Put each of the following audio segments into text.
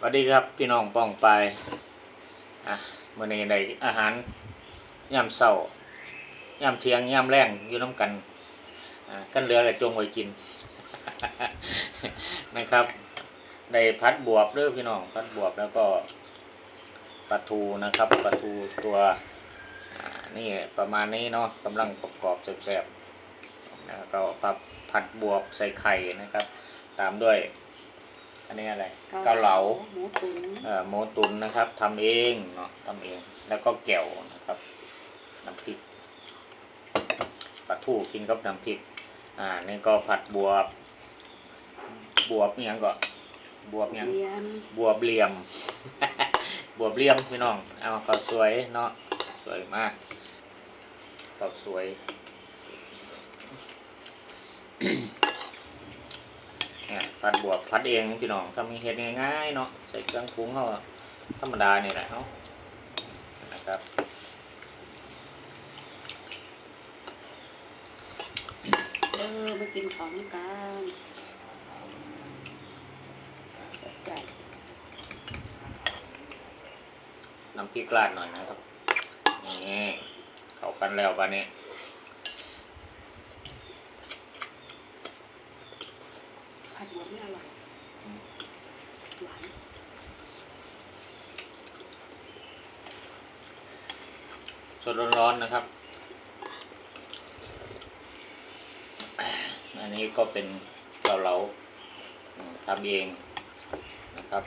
สวัสดีครับพี่น้องป้องไปอะมื่อนี้ได้อาหารยำเศร้ายำเทียงยำแรงอยู่น้ำกันอ่ากันเหลือกับจงไว้กิน นะครับได้พัดบวบด้อพี่น้องพัดบวบแล้วก็ปลาทูนะครับปลาทูตัวอ่านี่ประมาณนี้เนาะกำลังประกอบแซ่บๆแล้วก็ผัดผัดบวบใส่ไข่นะครับ ตามด้วย อันนี้อะไรเกาเหลาหมูตุ๋นเอ่อหมูตุนนะครับทำเองเนาะทำเอง แล้วก็แก้วนะครับน้ำพริกปลาทูกินกับน้ำพริก อ่านี่ก็ผัดบวบบวบอิหยังก็บวบอิหยังเรียนบวบเหลี่ยม บวบเหลี่ยมพี่น้อง เอาก็สวยเนาะสวยมากก็สวยเนี่ย ผัดบวบผัดเองพี่น้องทำเฮ็ดง่ายๆเนาะใส่เครื่องปรุงเขาธรรมดานี่แหละเนาะนะครับเออมากินของกันแจกน้ำพริกราดหน่อยนะครับนี่เข้ากันแล้ววันนี้ ผัดหัวไม่อร่อยหวาน ส ดร้อนๆนะครับ อันนี้ก็เป็นเกาเหลาทำเองนะครับ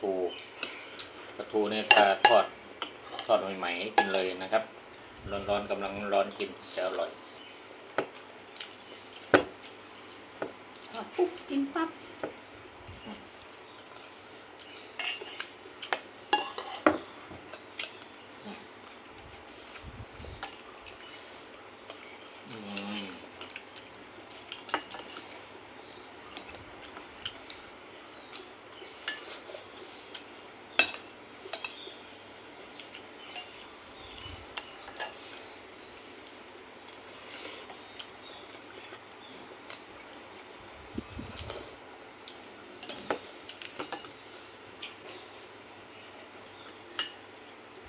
ทูปลาทูเนี่ยถ้าทอดทอดใหม่ๆกินเลยนะครับ ร้อนๆกำลังร้อนกินจะอร่อยทอดปุ๊บกินปั๊บ อืม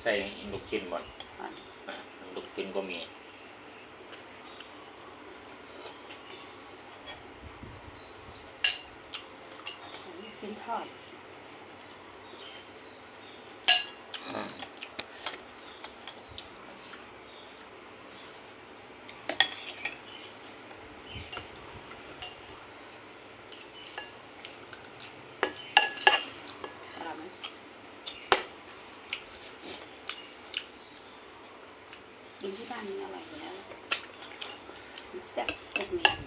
ใส่ลูกชิ้นหมดอะอะลูกชิ้นก็มี กินทอด อืม อร่อยไหมกินที่ บ้านมันอร่อยอยู่แล้วมันแซ่บทุกเมนู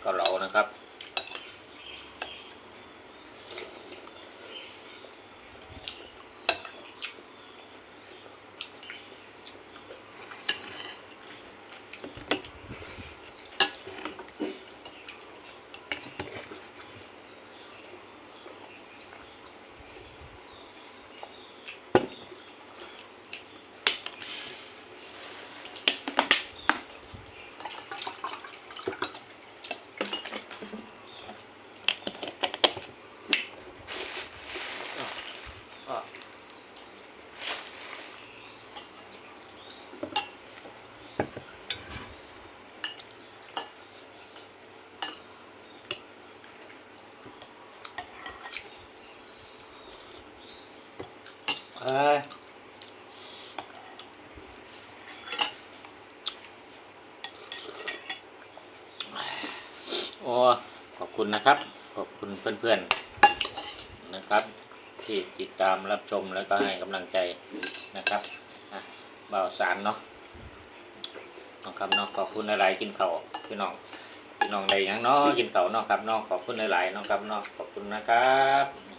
เกาเหลานะครับ อะเอ้ยโอ้ขอบ คุณนะครับ ขอบคุณเพื่อนๆนะครับ ที่ติดตามรับชมแล้วก็ให้กำลังใจนะครับบ่าวสารเนาะน้องครับเนาะขอบคุณหลายๆกินเขาพี่น้องพี่น้องใดยังเนาะกินเขาเนาะครับเนาะขอบคุณหลายๆน้องครับเนาะขอบคุณนะครับ